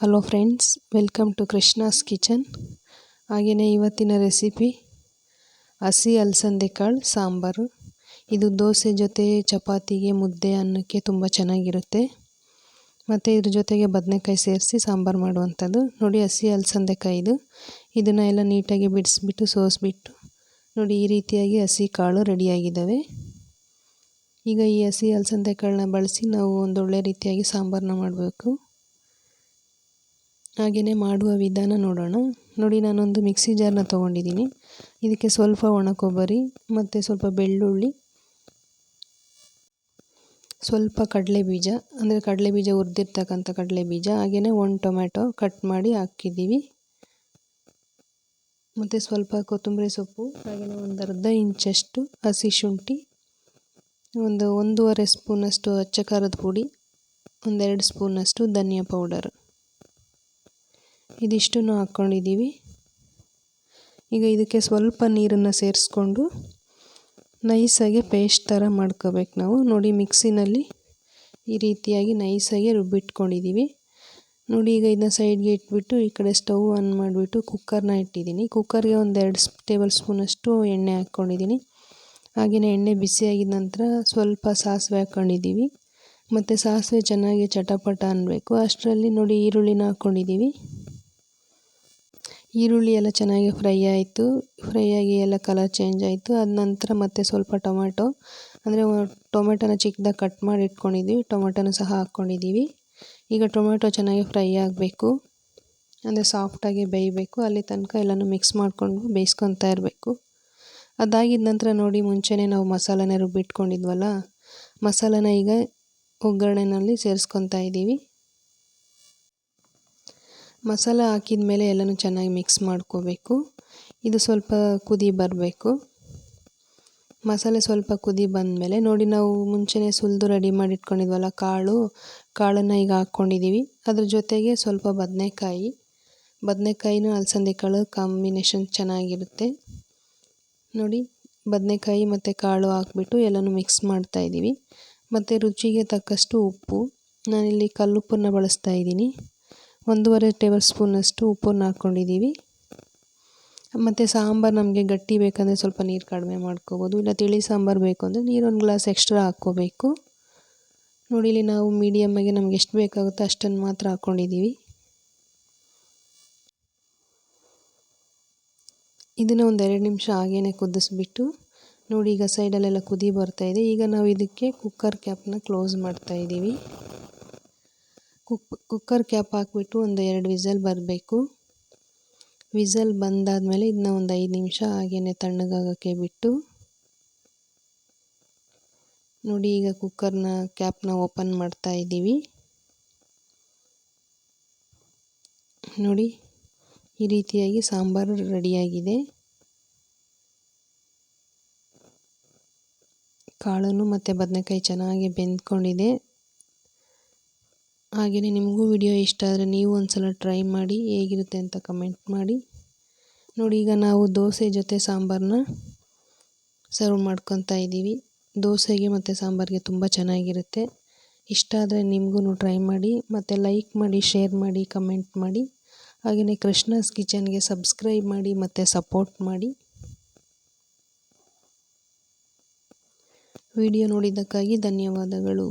Hello friends welcome to Krishna's kitchen ಹಾಗೆಯೇ ಇವತ್ತಿನ recipe ಹಸಿ ಅಲಸಂದೆ ಕಾಳು ಸಾಂಬಾರು. ಇದು ದೋಸೆ ಜೊತೆ ಚಪಾತಿಗೆ, ಮುದ್ದೆ ಅನ್ನಕ್ಕೆ ತುಂಬ ಚೆನ್ನಾಗಿರುತ್ತೆ. ಮತ್ತು ಇದ್ರ ಜೊತೆಗೆ ಬದನೆಕಾಯಿ ಸೇರಿಸಿ ಸಾಂಬಾರು ಮಾಡುವಂಥದ್ದು. ನೋಡಿ ಹಸಿ ಅಲಸಂದೆಕಾಯಿ ಇದು. ಇದನ್ನು ಎಲ್ಲ ನೀಟಾಗಿ ಬಿಡಿಸ್ಬಿಟ್ಟು, ಸೋಸಿಬಿಟ್ಟು, ನೋಡಿ ಈ ರೀತಿಯಾಗಿ ಹಸಿ ಕಾಳು ರೆಡಿಯಾಗಿದ್ದಾವೆ. ಈಗ ಈ ಹಸಿ ಅಲಸಂದೆ ಕಾಳನ್ನ ಬಳಸಿ ನಾವು ಒಂದೊಳ್ಳೆ ರೀತಿಯಾಗಿ ಸಾಂಬಾರನ್ನ ಮಾಡಬೇಕು. ಹಾಗೆಯೇ ಮಾಡುವ ವಿಧಾನ ನೋಡೋಣ. ನೋಡಿ ನಾನೊಂದು ಮಿಕ್ಸಿ ಜಾರ್ನ ತೊಗೊಂಡಿದ್ದೀನಿ. ಇದಕ್ಕೆ ಸ್ವಲ್ಪ ಒಣ ಕೊಬ್ಬರಿ, ಮತ್ತು ಸ್ವಲ್ಪ ಬೆಳ್ಳುಳ್ಳಿ, ಸ್ವಲ್ಪ ಕಡಲೆ ಬೀಜ. ಅಂದರೆ ಕಡಲೆ ಬೀಜ ಹುರಿದಿರ್ತಕ್ಕಂಥ ಕಡಲೆ ಬೀಜ. ಹಾಗೆಯೇ ಒಂದು ಟೊಮೆಟೊ ಕಟ್ ಮಾಡಿ ಹಾಕಿದ್ದೀವಿ. ಮತ್ತು ಸ್ವಲ್ಪ ಕೊತ್ತಂಬರಿ ಸೊಪ್ಪು ಹಾಗೆಯೇ ಒಂದು ಅರ್ಧ ಇಂಚಷ್ಟು ಹಸಿ ಶುಂಠಿ, ಒಂದು ಒಂದೂವರೆ ಸ್ಪೂನಷ್ಟು ಅಚ್ಚ ಖಾರದ ಪುಡಿ, ಒಂದೆರಡು ಸ್ಪೂನಷ್ಟು ಧನಿಯಾ ಪೌಡರ್. ಇದಿಷ್ಟನ್ನು ಹಾಕ್ಕೊಂಡಿದ್ದೀವಿ. ಈಗ ಇದಕ್ಕೆ ಸ್ವಲ್ಪ ನೀರನ್ನು ಸೇರಿಸ್ಕೊಂಡು ನೈಸಾಗಿ ಪೇಸ್ಟ್ ಥರ ಮಾಡ್ಕೋಬೇಕು ನಾವು. ನೋಡಿ, ಮಿಕ್ಸಿನಲ್ಲಿ ಈ ರೀತಿಯಾಗಿ ನೈಸಾಗಿ ರುಬ್ಬಿಟ್ಕೊಂಡಿದ್ದೀವಿ. ನೋಡಿ, ಈಗ ಇದನ್ನ ಸೈಡ್ಗೆ ಇಟ್ಬಿಟ್ಟು ಈ ಕಡೆ ಸ್ಟವ್ ಆನ್ ಮಾಡಿಬಿಟ್ಟು ಕುಕ್ಕರ್ನ ಇಟ್ಟಿದ್ದೀನಿ. ಕುಕ್ಕರ್ಗೆ ಒಂದು ಎರಡು ಟೇಬಲ್ ಸ್ಪೂನಷ್ಟು ಎಣ್ಣೆ ಹಾಕ್ಕೊಂಡಿದ್ದೀನಿ. ಹಾಗೆಯೇ ಎಣ್ಣೆ ಬಿಸಿಯಾಗಿದ ನಂತರ ಸ್ವಲ್ಪ ಸಾಸಿವೆ ಹಾಕ್ಕೊಂಡಿದ್ದೀವಿ. ಮತ್ತು ಸಾಸಿವೆ ಚೆನ್ನಾಗಿ ಚಟಪಟ ಅನ್ನಬೇಕು ಅಷ್ಟರಲ್ಲಿ ನೋಡಿ ಈರುಳ್ಳಿನ ಹಾಕ್ಕೊಂಡಿದ್ದೀವಿ. ಈರುಳ್ಳಿ ಎಲ್ಲ ಚೆನ್ನಾಗಿ ಫ್ರೈ ಆಯಿತು. ಫ್ರೈ ಆಗಿ ಎಲ್ಲ ಕಲರ್ ಚೇಂಜ್ ಆಯಿತು. ಅದ ನಂತರ ಮತ್ತೆ ಸ್ವಲ್ಪ ಟೊಮೆಟೊ. ಅಂದರೆ ಟೊಮೆಟೊನ ಚಿಕ್ಕದಾಗಿ ಕಟ್ ಮಾಡಿ ಇಟ್ಕೊಂಡಿದ್ದೀವಿ ಟೊಮೆಟೊನ ಸಹ ಹಾಕ್ಕೊಂಡಿದ್ದೀವಿ ಈಗ ಟೊಮೆಟೊ ಚೆನ್ನಾಗಿ ಫ್ರೈ ಆಗಬೇಕು. ಅಂದರೆ ಸಾಫ್ಟಾಗಿ ಬೇಯಬೇಕು. ಅಲ್ಲಿ ತನಕ ಎಲ್ಲನೂ ಮಿಕ್ಸ್ ಮಾಡಿಕೊಂಡು ಬೇಯಿಸ್ಕೊತಾ ಇರಬೇಕು. ಅದಾಗಿದ ನಂತರ ನೋಡಿ ಮುಂಚೆನೇ ನಾವು ಮಸಾಲನ ರುಬ್ಬಿಟ್ಕೊಂಡಿದ್ವಲ್ಲ? ಮಸಾಲನ ಈಗ ಒಗ್ಗರಣೆನಲ್ಲಿ ಸೇರಿಸ್ಕೊತಾ ಇದ್ದೀವಿ ಮಸಾಲ ಹಾಕಿದ ಮೇಲೆ ಎಲ್ಲನೂ ಚೆನ್ನಾಗಿ ಮಿಕ್ಸ್ ಮಾಡ್ಕೋಬೇಕು. ಇದು ಸ್ವಲ್ಪ ಕುದಿ ಬರಬೇಕು. ಮಸಾಲೆ ಸ್ವಲ್ಪ ಕುದಿ ಬಂದಮೇಲೆ ನೋಡಿ ನಾವು ಮುಂಚೆನೇ ಸುಲಿದು ರೆಡಿ ಮಾಡಿ ಇಟ್ಕೊಂಡಿದ್ವಲ್ಲ ಕಾಳು, ಕಾಳನ್ನು ಈಗ ಹಾಕ್ಕೊಂಡಿದ್ದೀವಿ ಅದ್ರ ಜೊತೆಗೆ ಸ್ವಲ್ಪ ಬದನೆಕಾಯಿ. ಬದನೆಕಾಯಿನೂ ಅಲಸಂದೆ ಕಾಳು ಕಾಂಬಿನೇಷನ್ ಚೆನ್ನಾಗಿರುತ್ತೆ. ನೋಡಿ, ಬದನೆಕಾಯಿ ಮತ್ತು ಕಾಳು ಹಾಕ್ಬಿಟ್ಟು ಎಲ್ಲನೂ ಮಿಕ್ಸ್ ಮಾಡ್ತಾಯಿದ್ದೀವಿ ಮತ್ತು ರುಚಿಗೆ ತಕ್ಕಷ್ಟು ಉಪ್ಪು. ನಾನಿಲ್ಲಿ ಕಲ್ಲುಪ್ಪನ್ನು ಬಳಸ್ತಾ ಇದ್ದೀನಿ. ಒಂದೂವರೆ ಟೇಬಲ್ ಸ್ಪೂನಷ್ಟು ಉಪ್ಪನ್ನು ಹಾಕ್ಕೊಂಡಿದ್ದೀವಿ. ಮತ್ತು ಸಾಂಬಾರು ನಮಗೆ ಗಟ್ಟಿ ಬೇಕಂದರೆ ಸ್ವಲ್ಪ ನೀರು ಕಡಿಮೆ ಮಾಡ್ಕೋಬೋದು. ಇಲ್ಲ ತಿಳಿ ಸಾಂಬಾರು ಬೇಕು ಅಂದರೆ ನೀರು ಒಂದು ಗ್ಲಾಸ್ ಎಕ್ಸ್ಟ್ರಾ ಹಾಕ್ಕೋಬೇಕು. ನೋಡಿ, ಇಲ್ಲಿ ನಾವು ಮೀಡಿಯಮ್ಮಾಗಿ ನಮ್ಗೆ ಎಷ್ಟು ಬೇಕಾಗುತ್ತೋ ಅಷ್ಟನ್ನು ಮಾತ್ರ ಹಾಕ್ಕೊಂಡಿದ್ದೀವಿ. ಇದನ್ನು ಒಂದು ಎರಡು ನಿಮಿಷ ಹಾಗೇ ಕುದಿಸ್ಬಿಟ್ಟು ನೋಡಿ, ಈಗ ಸೈಡಲ್ಲೆಲ್ಲ ಕುದಿ ಬರ್ತಾಯಿದೆ ಈಗ ನಾವು ಇದಕ್ಕೆ ಕುಕ್ಕರ್ ಕ್ಯಾಪ್ನ ಕ್ಲೋಸ್ ಮಾಡ್ತಾಯಿದ್ದೀವಿ ಕುಕ್, ಕುಕ್ಕರ್ ಕ್ಯಾಪ್ ಹಾಕ್ಬಿಟ್ಟು ಒಂದು ಎರಡು ವಿಸಲ್ ಬರಬೇಕು. ವಿಸಲ್ ಬಂದಾದಮೇಲೆ ಇದನ್ನ ಒಂದು ಐದು ನಿಮಿಷ ಹಾಗೇ ತಣ್ಣಗಾಗೋಕ್ಕೆ ಬಿಟ್ಟು. ನೋಡಿ ಈಗ ಕುಕ್ಕರ್ನ, ಕ್ಯಾಪ್ನ ಓಪನ್ ಮಾಡ್ತಾ ಇದ್ದೀವಿ. ನೋಡಿ, ಈ ರೀತಿಯಾಗಿ ಸಾಂಬಾರು ರೆಡಿಯಾಗಿದೆ. ಕಾಳನ್ನು ಮತ್ತು ಬದನೆಕಾಯಿ ಚೆನ್ನಾಗಿ ಬೆಂದ್ಕೊಂಡಿದೆ. ಹಾಗೆಯೇ ನಿಮಗೂ ವಿಡಿಯೋ ಇಷ್ಟ ಆದರೆ ನೀವು ಒಂದು ಸಲ ಟ್ರೈ ಮಾಡಿ ಹೇಗಿರುತ್ತೆ ಅಂತ ಕಮೆಂಟ್ ಮಾಡಿ. ನೋಡಿ, ಈಗ ನಾವು ದೋಸೆ ಜೊತೆ ಸಾಂಬಾರನ್ನ ಸರ್ವ್ ಮಾಡ್ಕೊತಾ ಇದ್ದೀವಿ. ದೋಸೆಗೆ ಮತ್ತು ಸಾಂಬಾರಿಗೆ ತುಂಬ ಚೆನ್ನಾಗಿರುತ್ತೆ. ಇಷ್ಟ ಆದರೆ ನಿಮಗೂ ಟ್ರೈ ಮಾಡಿ, ಮತ್ತು ಲೈಕ್ ಮಾಡಿ ಶೇರ್ ಮಾಡಿ ಕಮೆಂಟ್ ಮಾಡಿ. ಹಾಗೆಯೇ ಕೃಷ್ಣಸ್ ಕಿಚನ್ಗೆ ಸಬ್ಸ್ಕ್ರೈಬ್ ಮಾಡಿ, ಮತ್ತು ಸಪೋರ್ಟ್ ಮಾಡಿ. ವಿಡಿಯೋ ನೋಡಿದ್ದಕ್ಕಾಗಿ ಧನ್ಯವಾದಗಳು.